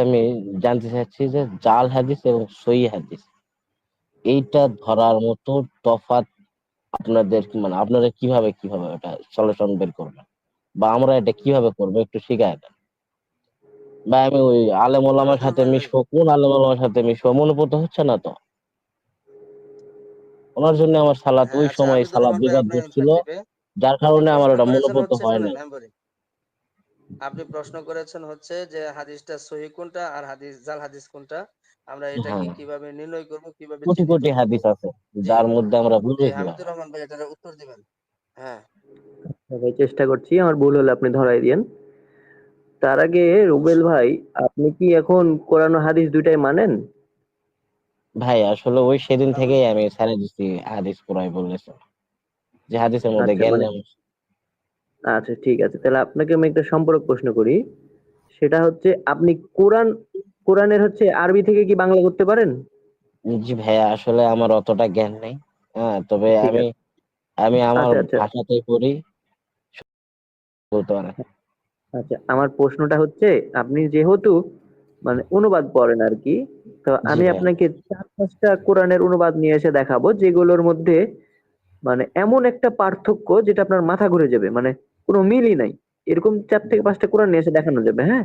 আমি জানতে চাচ্ছি যে জাল হাদিস এবং সই হাদিস এইটা ধরার মতো তফাৎ আপনাদের মানে আপনারা কীভাবে কীভাবে এটা সলিউশন বের করবেন? বা আমরা এটা কীভাবে করব? একটু শিখায় দেন। বা আমি ওই আলেম ওলামার সাথে মিশবো কোন আলেম ওলামার সাথে মিশবো? মনোভূত হচ্ছে না তো? ওনার জন্য আমার সালাত ওই হ্যাঁ, আচ্ছা, সময় সালাত বিঘাত আপনি ঘটছিল যার কারণে আমার ওটা মনোভূত হচ্ছে, হয় না। আপনি প্রশ্ন করেছেন হচ্ছে যে হাদিসটা সহি কোনটা আর হাদিস জাল হাদিস কোনটা? আমরা এটাকে হ্যাঁ। কীভাবে নির্ণয় করব কীভাবে কোটি কোটি হাদিস আছে যার মধ্যে আমরা বুঝে হামিদুর রহমান ভাই এটার উত্তর দিবেন। হ্যাঁ। ভাই চেষ্টা করছি আমার ভুল হলে আপনি ধরাই দিয়েন। তার আগে রুবেল ভাই আপনি কি এখন কোরআন ও হাদিস দুইটাই মানেন? ভাই আসলে ওই সেদিন থেকেই আমি ছেড়ে দিচ্ছি হাদিস পুরাই বললেছে যে হাদিসের মধ্যে আচ্ছা জ্ঞান মানে নেই। আচ্ছা ঠিক আছে। তাহলে আপনাকে আমি একটা সম্পর্ক প্রশ্ন করি। সেটা হচ্ছে আপনি কোরআন কোরআনের হচ্ছে আরবি থেকে কি বাংলা করতে পারেন? জি ভাইয়া আসলে আমার অতটা জ্ঞান নেই। হ্যাঁ তবে আমি আমি আমার আচ্ছা, আচ্ছা। ভাষাতেই পড়ি। বলতে পারেন। আচ্ছা আমার প্রশ্নটা হচ্ছে আপনি যেহেতু মানে অনুবাদ পড়েন আর কি তো আমি ভাইয়া। আপনাকে চার পাঁচটা কোরআনের অনুবাদ নিয়ে এসে দেখাবো যেগুলোর মধ্যে মানে এমন একটা পার্থক্য যেটা আপনার মাথা ঘুরে যাবে। মানে কোনো মিলই নাই। এরকম চার থেকে পাঁচটা কোরআন নিয়ে এসে দেখানো যাবে হ্যাঁ?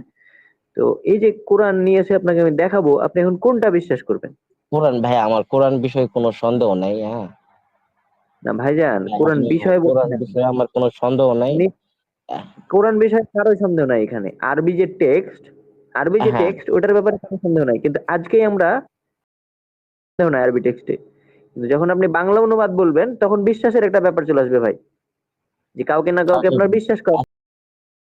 তো এই যে কোরআন নিয়ে এসে আপনাকে আমি দেখাবো আপনি এখন কোনটা বিশ্বাস করবেন? কোরআন ভাই আমার কোরআন বিষয়ে কোনো সন্দেহ নাই হ্যাঁ। না ভাইজান ভাই, কোরআন বিষয়ে। বিষয়ে আমার কোনো সন্দেহ নাই। কোরআন বিষয়ে কারও সন্দেহ নাই এখানে। আরবি যে টেক্সট আরবি যে হ্যাঁ। টেক্সট ওটার ব্যাপারে কারও সন্দেহ নাই। কিন্তু আজকেই আমরা সন্দেহ নাই আরবি টেক্সটে। কিন্তু যখন আপনি বাংলা অনুবাদ বলবেন তখন বিশ্বাসের একটা ব্যাপার চলে আসবে ভাই। যে কাউকে না কাউকে আচ্ছা। আপনার বিশ্বাস করা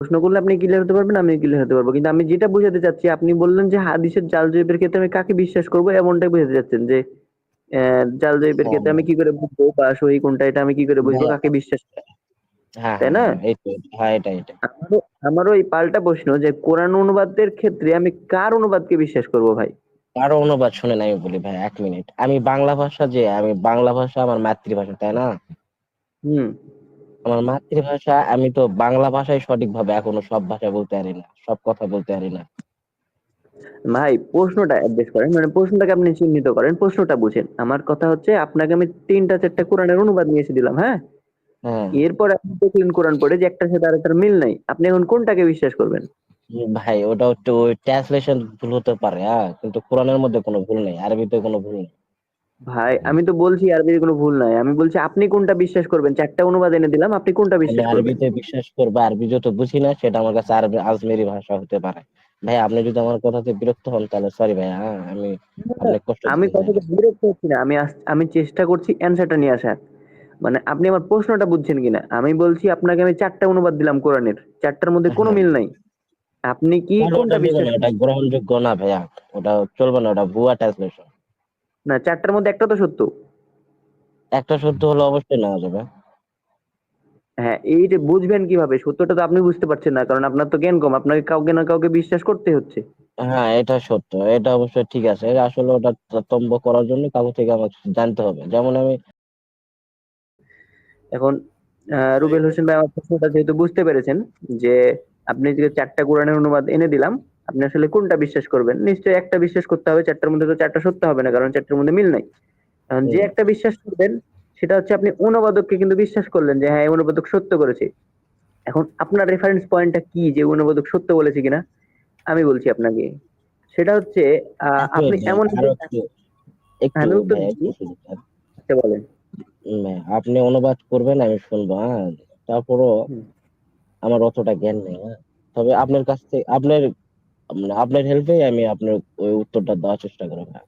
প্রশ্ন করলে আপনি ক্লিয়ার হতে পারবেন আমি ক্লিয়ার হতে পারব কিন্তু আমি যেটা বুঝাতে চাচ্ছি আপনি বললেন যে হাদিসের জাল জয়ীবের ক্ষেত্রে আমি কাকে বিশ্বাস করব এমনটাই বুঝাতে চাচ্ছেন যে জাল জয়ীবের ক্ষেত্রে আমি কি করে বুঝব বা সহি কোনটা এটা আমি কি করে বুঝব হ্যাঁ। কাকে বিশ্বাস? হ্যাঁ তাই না? হ্যাঁ, আমারও এই পাল্টা প্রশ্ন যে কোরআন অনুবাদের ক্ষেত্রে আমি কার অনুবাদকে বিশ্বাস করব ভাই আরও অনুবাদ শুনেন আমি বলি ভাই এক মিনিট আমি বাংলা ভাষা যে আমি বাংলা ভাষা আমার মাতৃভাষা তাই না হুম আমার মাতৃভাষা আমি তো বাংলা ভাষায় সঠিকভাবে এখনও সব ভাষা বলতে পারি না সব কথা বলতে পারি না। ভাই প্রশ্নটা অ্যাড্রেস করেন মানে প্রশ্নটাকে আপনি চিহ্নিত করেন প্রশ্নটা বুঝেন। আমার কথা হচ্ছে আপনাকে আমি তিনটা চারটা কোরআনের অনুবাদ নিয়ে এসে দিলাম হ্যাঁ? হ্যাঁ। এরপর আপনি দেখলেন কোরআন পড়ে যে একটার সাথে আরেকটার মিল নাই আপনি এখন কোনটাকে বিশ্বাস করবেন? ভাই ওটা একটু ওই ট্রান্সলেশন ভুল হতে পারে হ্যাঁ কিন্তু কোরআনের মধ্যে কোনো ভুল নেই আরবিতে কোনো ভুল নেই। ভাই আমি তো বলছি আরবির কোনো ভুল নাই। আমি বলছি আপনি কোনটা বিশ্বাস করবেন? চারটা অনুবাদ এনে দিলাম আপনি কোনটা বিশ্বাস করবেন? আরবিতে বিশ্বাস করব আরবি যত বুঝি না সেটা আমার কাছে আরবি আজমেরি ভাষা হতে পারে। ভাই আপনি যদি আমার কথাতে বিরক্ত হন তাহলে সরি ভাই হ্যাঁ আমি অনেক কষ্ট আমি চাই বিরক্ত হচ্ছি না আমি আমি চেষ্টা করছি অ্যান্সারটা নিয়ে আসার। মানে আপনি আমার প্রশ্নটা বুঝছেন কিনা? আমি বলছি আপনাকে আমি চারটা অনুবাদ দিলাম কোরআনের চারটার মধ্যে কোনো। মিল নাই। আপনি কি কোনটা বিশ্বাস ওটা গ্রহণযোগ্য না ভাইয়া ওটা চলবে না ওটা ভুয়া ট্রান্সলেশন না চারটার মধ্যে একটা তো সত্য। একটা সত্য হলে অবশ্যই নেওয়া যাবে। হ্যাঁ এইটা বুঝবেন কীভাবে সত্যটা তো আপনি বুঝতে পারছেন না কারণ আপনার তো জ্ঞান কম আপনাকে কাউকে না কাউকে বিশ্বাস করতে হচ্ছে। হ্যাঁ এটা সত্য এটা অবশ্যই ঠিক আছে আসলে ওটা তম্ব করার জন্য কাগজ থেকে আমাকে জানতে হবে। যেমন আমি এখন রুবেল হোসেন ভাই আমার প্রশ্নটা যেহেতু বুঝতে পেরেছেন যে আপনি যে চারটা কোরআনের অনুবাদ এনে দিলাম আপনি আসলে কোনটা বিশ্বাস করবেন? নিশ্চয়ই একটা বিশ্বাস করতে হবে চারটার মধ্যে তো চারটা সত্য হবে না কারণ চারটার মধ্যে মিল নাই। কারণ যে একটা বিশ্বাস করবেন সেটা হচ্ছে আপনি অনুবাদককে কিন্তু বিশ্বাস করলেন যে হ্যাঁ অনুবাদক সত্য করেছে। এখন আপনার রেফারেন্স পয়েন্টটা কি যে অনুবাদক সত্য বলেছে কিনা? আমি বলছি আপনাকে। সেটা হচ্ছে আহ, আপনি এমন আমি উত্তর দিচ্ছি। একটু শুনুন, স্যার। একটা বলেন। আপনি অনুবাদ করবেন আমি শুনব হ্যাঁ। তারপরও আমার অতটা জ্ঞান নেই হ্যাঁ। তবে আপনার কাছ থেকে আপনার আপনার হেল্পে আমি আপনার ওই উত্তরটা দেওয়ার চেষ্টা করব হ্যাঁ।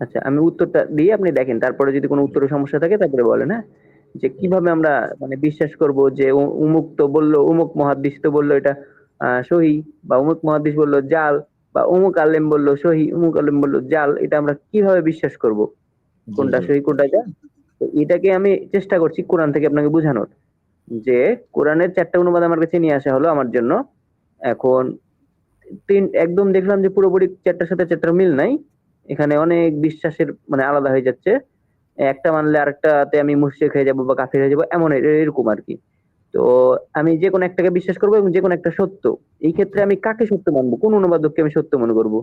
আচ্ছা আমি উত্তরটা দিয়ে আপনি দেখেন তারপরে যদি কোনো উত্তরের সমস্যা থাকে তারপরে বলেন হ্যাঁ যে কীভাবে আমরা মানে বিশ্বাস করব যে উমুক তো বলল উমুক মহাদিস তো বলল এটা সহি বা উমুক মহাদিস বলল জাল বা উমুক আলেম বলল সহি উমুক আলেম বলল জাল এটা আমরা কীভাবে বিশ্বাস করব কোনটা। সহি কোনটা জাল তো এটাকে আমি চেষ্টা করছি কোরআন থেকে আপনাকে বোঝানোর যে কোরআনের চারটা অনুবাদ আমার কাছে নিয়ে আসা হলো আমার জন্য এখন তিন, একদম দেখলাম যে পুরোপুরি চারটার সাথে চারটার মিল নাই। এখানে অনেক বিশ্বাসের মানে আলাদা হয়ে যাচ্ছে। একটা মানলে আরেকটাতে আমি মুশরিক হয়ে যাব বা কাফির হয়ে যাব, এমন এরকম আর কি। তো আমি যে কোনো একটাকে বিশ্বাস করব এবং যে কোনো একটা সত্য। এই ক্ষেত্রে আমি কাকে সত্য মানবো? কোন অনুবাদককে আমি সত্য মনে করব?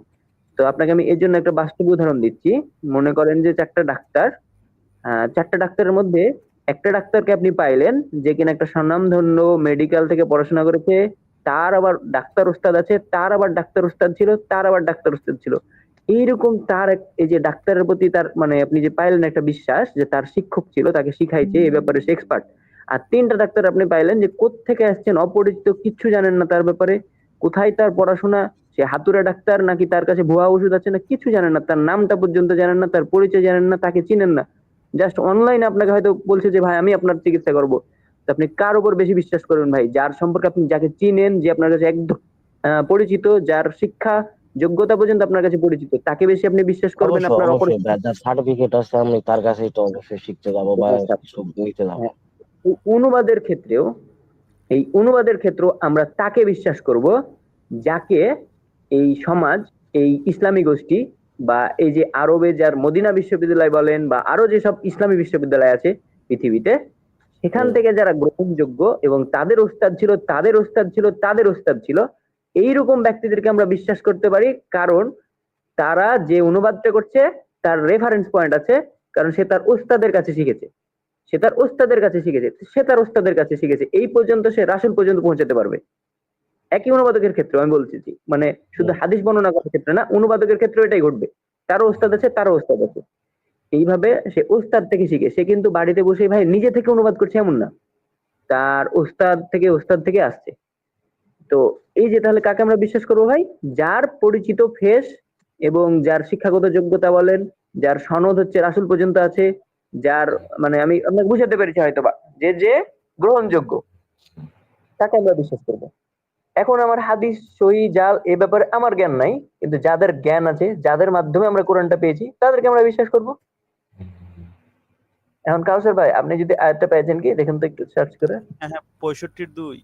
তো আপনাকে আমি এর জন্য একটা বাস্তব উদাহরণ দিচ্ছি। মনে করেন যে চারটা ডাক্তার চারটা ডাক্তারের মধ্যে একটা ডাক্তারকে আপনি পাইলেন যে কিনা একটা স্বনামধন্য মেডিকেল থেকে পড়াশোনা করেছে তার আবার ডাক্তার ওস্তাদ আছে তার আবার ডাক্তার ওস্তাদ ছিল তার আবার ডাক্তার ওস্তাদ ছিল। এইরকম তার এই যে ডাক্তারের প্রতি তার মানে আপনি যে পাইলেন একটা বিশ্বাস যে তার শিক্ষক ছিল তাকে শিখাইছে এই ব্যাপারে সে এক্সপার্ট আর তিনটা ডাক্তার আপনি পাইলেন যে থেকে আসছেন অপরিচিত কিচ্ছু জানেন না তার ব্যাপারে। কোথায় তার পড়াশোনা? সে হাতুরা ডাক্তার নাকি তার কাছে ভুয়া ওষুধ আছে না কিছু জানেন না তার নামটা পর্যন্ত জানেন না তার পরিচয় জানেন না তাকে চিনেন না। জাস্ট অনলাইনে আপনাকে হয়তো বলছে যে ভাই আমি আপনার চিকিৎসা করব। আপনি কার উপর বেশি বিশ্বাস করবেন ভাই যার সম্পর্কে আপনি যাকে চিনেন যে আপনার কাছে একদম পরিচিত যার শিক্ষা যোগ্যতা পর্যন্ত আপনার কাছে পরিচিত তাকে বেশি আপনি বিশ্বাস করবেন আপনার যার সার্টিফিকেট আছে আমি তার কাছেই তো অবশ্যই শিখতে যাব বা নিতে যাব হ্যাঁ। অনুবাদের ক্ষেত্রেও এই অনুবাদের ক্ষেত্রেও আমরা তাকে বিশ্বাস করব যাকে এই সমাজ এই ইসলামী গোষ্ঠী বা এই যে আরবে যার মদিনা বিশ্ববিদ্যালয় বলেন বা আরও যেসব ইসলামী বিশ্ববিদ্যালয় আছে পৃথিবীতে সেখান থেকে যারা গ্রহণযোগ্য এবং তাদের ওস্তাদ ছিল তাদের ওস্তাদ ছিল তাদের ওস্তাদ ছিল এইরকম ব্যক্তিদেরকে আমরা বিশ্বাস করতে পারি। কারণ তারা যে অনুবাদটা করছে তার রেফারেন্স পয়েন্ট আছে কারণ সে তার ওস্তাদের কাছে শিখেছে। সে তার ওস্তাদের কাছে শিখেছে সে তার ওস্তাদের কাছে শিখেছে। এই পর্যন্ত সে রাসুল পর্যন্ত পৌঁছাতে পারবে। একই অনুবাদকের ক্ষেত্রে আমি বলছি যে, মানে শুধু হাদিস বর্ণনা করার ক্ষেত্রে না অনুবাদকের ক্ষেত্রে এটাই ঘটবে। তারও ওস্তাদ আছে তারও ওস্তাদ আছে। এইভাবে সে ওস্তাদ থেকে শিখে। সে কিন্তু বাড়িতে বসে ভাই নিজে থেকে অনুবাদ করছে এমন না। তার ওস্তাদ থেকে ওস্তাদ থেকে আসছে। তো এই যে তাহলে কাকে আমরা বিশ্বাস করব ভাই? যার পরিচিত ফেস এবং যার শিক্ষাগত যোগ্যতা বলেন, যার সনদ হচ্ছে রাসুল পর্যন্ত আছে, যার মানে আমি আপনাকে বুঝাতে পেরেছি হয়তো বা যে যে গ্রহণযোগ্য, তাকে আমরা বিশ্বাস করব। এখন আমার হাদিস, সহি, জাল এ ব্যাপারে আমার জ্ঞান নাই, কিন্তু যাদের জ্ঞান আছে, যাদের মাধ্যমে আমরা কোরআনটা পেয়েছি, তাদেরকে আমরা বিশ্বাস করব। এখন কাউসার ভাই আপনি যদি আয়াতটা পেয়েছেন কি? দেখুন তো একটু সার্চ করে। হ্যাঁ হ্যাঁ পঁয়ষট্টির দুই।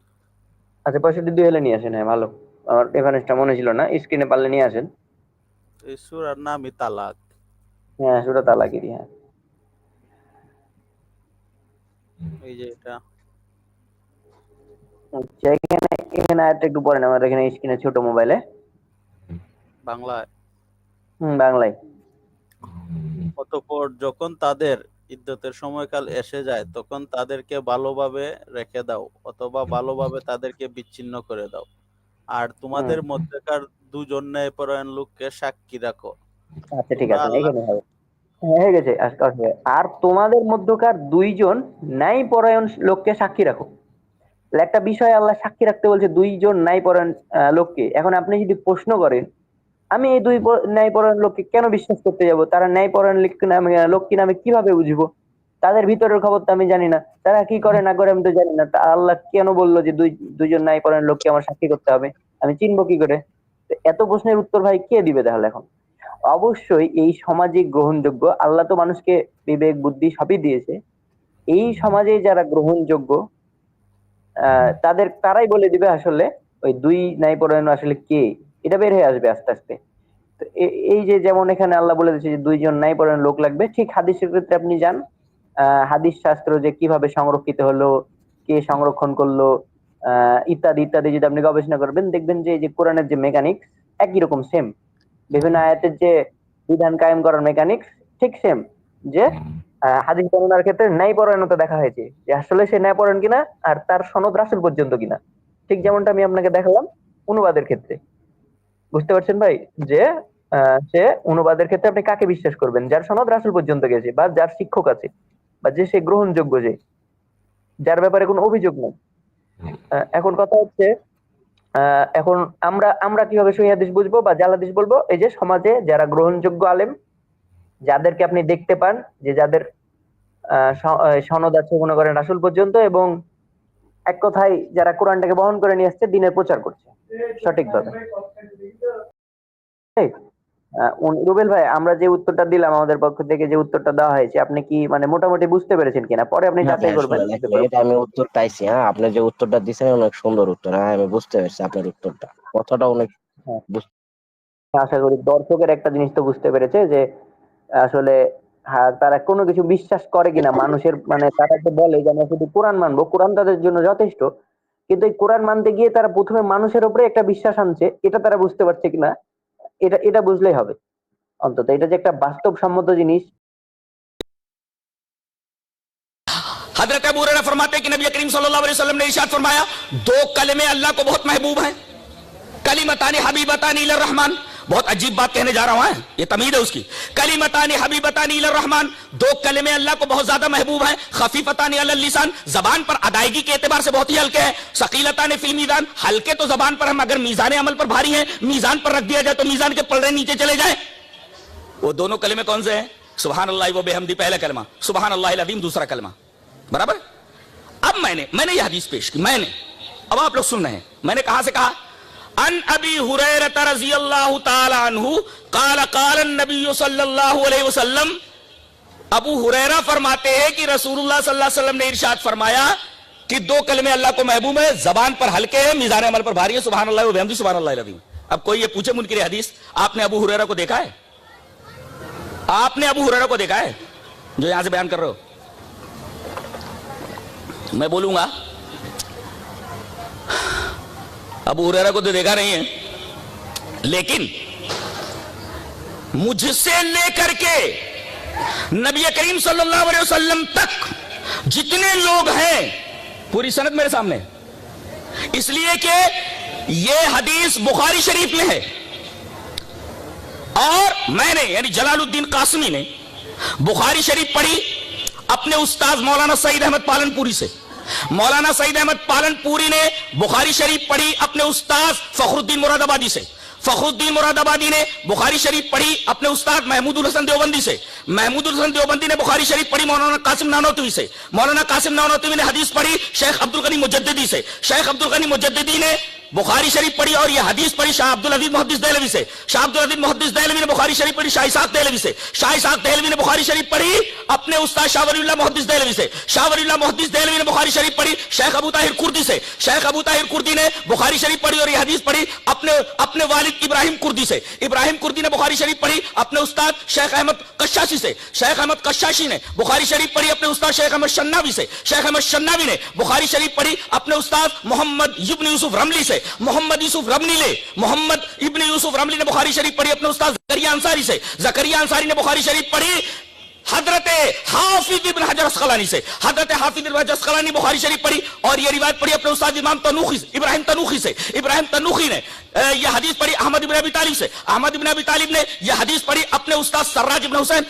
আচ্ছা পঁয়ষট্টি দুই হলে নিয়ে আসেন হ্যাঁ ভালো। আমার রেফারেন্সটা মনে ছিল না স্ক্রিনে পারলে নিয়ে আসেন। এই সুরার নামই তালাক। হ্যাঁ সেটা তালাকিরি হ্যাঁ। এই যে এটা। আচ্ছা, এখানে এখানে আয়াতটা একটু পড়েন আমার এখানে স্ক্রিনে ছোট মোবাইলে বাংলায়। হুম বাংলায়। অতঃপর যখন তাদের ইদ্যতের সময়কাল এসে যায় তখন তাদেরকে ভালোভাবে রেখে দাও অথবা ভালোভাবে তাদেরকে বিচ্ছিন্ন করে দাও। আর তোমাদের মধ্যেকার দুজন ন্যায়পরায়ণ লোককে সাক্ষী রাখো। আচ্ছা ঠিক আছে হ্যাঁ, হয়ে গেছে আস- আর তোমাদের মধ্যকার দুইজন ন্যায় পরায়ণ লোককে সাক্ষী রাখো। একটা বিষয় আল্লাহ সাক্ষী রাখতে বলছে দুইজন ন্যায় পরায়ণ আহ, লোককে। এখন আপনি যদি প্রশ্ন করেন আমি এই দুই প- ন্যায় পরায়ণ লোককে কেন বিশ্বাস করতে যাব? তারা ন্যায় পরায়ণ লোক কিনা আমি কীভাবে বুঝব? তাদের ভিতরের খবর তো আমি জানি না। তারা কি করে না করে আমি তো জানি না। আল্লাহ কেন বলল যে দুই দুইজন ন্যায় পরায়ণ লোককে আমার সাক্ষী করতে হবে? আমি চিনবো কি করে? এত প্রশ্নের উত্তর ভাই কে দিবে তাহলে এখন? অবশ্যই এই সমাজে গ্রহণযোগ্য, আল্লাহ তো মানুষকে বিবেক, বুদ্ধি সবই দিয়েছে। এই সমাজে যারা গ্রহণযোগ্য তাদের তারাই বলে দিবে আসলে ওই দুই ন্যায়পরায়ণ আসলে কে? এটা বের হয়ে আসবে আস্তে আস্তে। তো এই যে যেমন এখানে আল্লাহ বলে দিচ্ছে যে দুইজন ন্যায়পরায়ণ লোক লাগবে, ঠিক হাদিসের ক্ষেত্রে আপনি যান। হাদিস শাস্ত্র যে কীভাবে সংরক্ষিত হলো, কে সংরক্ষণ করল ইত্যাদি ইত্যাদি যদি আপনি গবেষণা করবেন, দেখবেন যে এই যে কোরআনের যে মেকানিক্স একই রকম সেম বিভিন্ন আয়াতের যে বিধান কায়েম করার মেকানিক্স ঠিক সেম যে হাদিস বর্ণনার ক্ষেত্রে ন্যায় পরায়ণতা দেখা হয়েছে, যে আসলে সে ন্যায় পরায়ণ কিনা আর তার সনদ রাসুল পর্যন্ত কিনা। ঠিক যেমনটা আমি আপনাকে দেখালাম অনুবাদের ক্ষেত্রে। বুঝতে পারছেন ভাই? যে সে অনুবাদের ক্ষেত্রে আপনি কাকে বিশ্বাস করবেন? যার সনদ রাসুল পর্যন্ত গেছে বা যার শিক্ষক আছে বা যে সে গ্রহণযোগ্য যে, যার ব্যাপারে কোনো অভিযোগ নেই। এখন কথা হচ্ছে এখন আমরা আমরা কীভাবে সহি বুঝব বা জাল হাদিস বলব? এই যে সমাজে যারা গ্রহণযোগ্য আলেম, যাদেরকে আপনি দেখতে পান, যে যাদের সনদ আছে মনে করেন রাসুল পর্যন্ত এবং এক কথায় যারা কোরআনটাকে বহন করে নিয়ে আসছে, দিনের প্রচার করছে। সঠিকভাবে। রুবেল ভাই আমরা যে উত্তরটা দিলাম আমাদের পক্ষ থেকে যে উত্তরটা দেওয়া হয়েছে আপনি কি মানে মোটামুটি বুঝতে পেরেছেন কিনা? পরে আপনি হ্যাঁ যাচাই করবেন এটা আমি উত্তর পাইছি হ্যাঁ আপনি যে উত্তরটা দিচ্ছেন অনেক সুন্দর উত্তর হ্যাঁ আমি বুঝতে পারছি আপনার উত্তরটা। কথাটা অনেক আশা করি দর্শকের একটা জিনিস তো বুঝতে পেরেছে যে আসলে হ্যাঁ তারা কোনো কিছু বিশ্বাস করে কিনা মানুষের মানে তারা তো বলে যে আমরা শুধু কোরআন মানবো কোরআন তাদের জন্য যথেষ্ট কিন্তু এই কোরআন মানতে গিয়ে তারা প্রথমে মানুষের উপরে একটা বিশ্বাস আনছে এটা তারা বুঝতে পারছে কিনা এটা এটা বুঝলেই হবে অন্তত এটা যে একটা বাস্তবসম্মত জিনিস हजरत अबू हुरैरा फरमाते हैं कि नबी करीम सल्लल्लाहु अलैहि वसल्लम ने इरशाद फरमाया दो कलमे अल्लाह को बहुत महबूब हैं कलीमतानी हबीबतानी بہت عجیب بات کہنے جا رہا ہوں ہاں؟ یہ تمید ہے اس کی۔ کلیمتان حبیبتان الرحمن، دو کلمے اللہ کو بہت زیادہ محبوب ہیں خفیفتان علی اللسان، زبان پر ادائیگی کے اعتبار سے بہت ہی ہلکے ہیں۔ ثقیلتان فی میزان ہلکے تو زبان پر ہم، اگر میزان عمل پر بھاری ہیں، میزان پر رکھ دیا جائے تو میزان کے پلڑے نیچے چلے جائیں۔ وہ دونوں کلمے کون سے ہیں؟ سبحان اللہ وہ بے حمدی پہلا کلمہ۔ سبحان اللہ العظیم دوسرا کلمہ۔ برابر؟ اب میں نے میں نے یہ حدیث پیش کی، میں نے۔ اب آپ لوگ سن رہے ہیں۔ میں نے کہاں سے کہا؟ ان ابی حریرت رضی اللہ تعالی عنہ قال قال النبی صلی اللہ علیہ وسلم۔ ابو حریرہ فرماتے ہیں کہ رسول اللہ صلی اللہ علیہ وسلم نے ارشاد فرمایا کہ دو کلمے اللہ کو محبوب ہیں، زبان پر ہلکے ہیں، میزان عمل پر بھاری ہیں۔ سبحان اللہ وبحمدی سبحان اللہ العظیم۔ اب کوئی یہ پوچھے منکر حدیث، آپ نے ابو حریرہ کو دیکھا ہے؟ آپ نے ابو حریرہ کو دیکھا ہے؟ جو یہاں سے بیان کر رہے ہو۔ میں بولوں گا۔ اب ہریرہ کو تو دیکھا نہیں ہے۔ لیکن مجھ سے لے کر کے نبی کریم صلی اللہ علیہ وسلم تک جتنے لوگ ہیں، پوری صنعت میرے سامنے۔ اس لیے کہ یہ حدیث بخاری شریف میں ہے۔ اور میں نے یعنی جلال الدین قاسمی نے بخاری شریف پڑھی اپنے استاذ مولانا سعید احمد پالن پوری سے۔ مولانا سعید احمد پالن پوری نے بخاری شریف پڑھی اپنے استاد فخر الدین مراد آبادی سے۔ فخر الدین مراد آبادی نے بخاری شریف پڑھی اپنے استاد محمود الحسن دیوبندی سے۔ محمود الحسن دیوبندی نے بخاری شریف پڑھی مولانا قاسم نانوتوی سے۔ مولانا قاسم نانوتوی نے حدیث پڑھی شیخ عبد الغنی مجددی سے۔ شیخ عبد الغنی مجددی نے بخاری شریف پڑھی اور یہ حدیث پڑھی شاہ عبد العزیز محدث دہلوی سے۔ شاہ عبد العزیز محدث دہلوی نے بخاری شریف پڑھی، شاہ اسحاق دہلوی سے۔ شاہ اسحاق دہلوی نے بخاری شریف پڑھی اپنے استاد شاہ ولی اللہ محدث دہلوی سے۔ شاہ ولی اللہ محدث دہلوی نے بخاری شریف پڑھی شیخ ابو طاہر کردی سے۔ شیخ ابو طاہر کردی نے بخاری شریف پڑھی اور یہ حدیث پڑھی اپنے اپنے والد ابراہیم کردی سے۔ ابراہیم کردی نے بخاری شریف پڑھی اپنے استاد شیخ احمد کشاشی سے۔ شیخ احمد کشاشی نے بخاری شریف پڑھی اپنے استاد شیخ احمد شناوی سے۔ شیخ احمد شناوی نے بخاری شریف پڑھی اپنے استاد محمد یبن یوسف رملی سے۔ محمد یوسف رملی لے۔ محمد ابن یوسف رملی نے بخاری شریف پڑھی، اپنے استاد زکریہ انساری سے۔ زکریہ انساری نے بخاری شریف پڑھی، حضرت حافظ ابن حجر اسقلانی سے۔ حضرت حافظ ابن حجر اسقلانی بخاری شریف پڑھی اور یہ روایت پڑھی اپنے استاد امام تنوخی سے، ابراہیم تنوخی سے۔ ابراہیم تنوخی نے یہ حدیث پڑھی احمد ابن ابی طالب سے۔ احمد ابن ابی طالب نے یہ حدیث پڑھی اپنے استاد سراج ابن حسین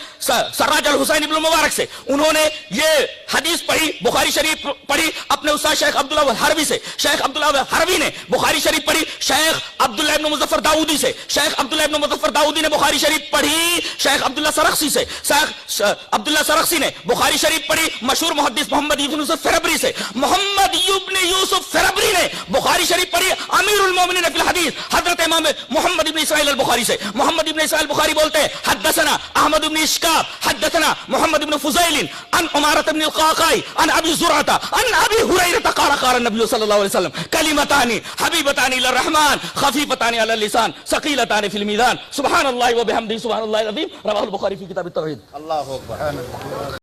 سراج الحسین ابن مبارک سے۔ انہوں نے یہ حدیث پڑھی، بخاری شریف پڑھی اپنے استاد شیخ عبداللہ حربی سے۔ شیخ عبداللہ حربی نے بخاری شریف پڑھی، شیخ عبداللہ ابن مظفر داؤدی سے۔ شیخ عبداللہ ابن مظفر داؤدی نے بخاری شریف پڑھی، شیخ عبداللہ سرخسی سے۔ شیخ عبداللہ سرخسی نے بخاری شریف پڑھی، مشہور محدث محمد ابن یوسف فربری سے۔ محمد ابن یوسف فربری है बुखारी शरीफ पढ़िए अमीरुल मोमिनीन फिल हदीस हजरत इमाम मोहम्मद इब्न इस्माइल अल बुखारी से मोहम्मद इब्न इस्माइल बुखारी बोलते हैं हदसना अहमद इब्न इशकाब हदसना मोहम्मद इब्न फुजैलिन अन उमारत इब्न अलकाकाई अन अबी जुराता अन अबी हुरैरा قال قال النبي صلى الله عليه وسلم كلمتان حبيبتان الى الرحمن خفيفتان على اللسان ثقيلتان في الميزان سبحان الله وبحمده سبحان الله العظيم رواه البخاري في كتاب التوحيد الله اكبر